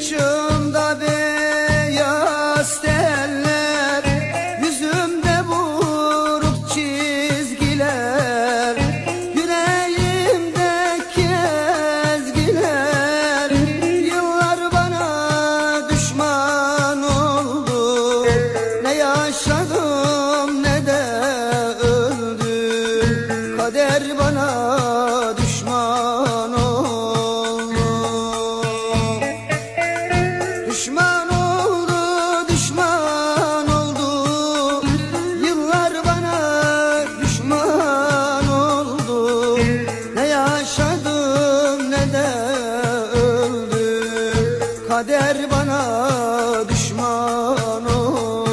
Saçımda beyaz teller Yüzümde buruk çizgiler Yüreğimde kezgiler. Yıllar bana düşman oldu Ne yaşadım ne de öldüm. Kader bana Kader bana düşman olur.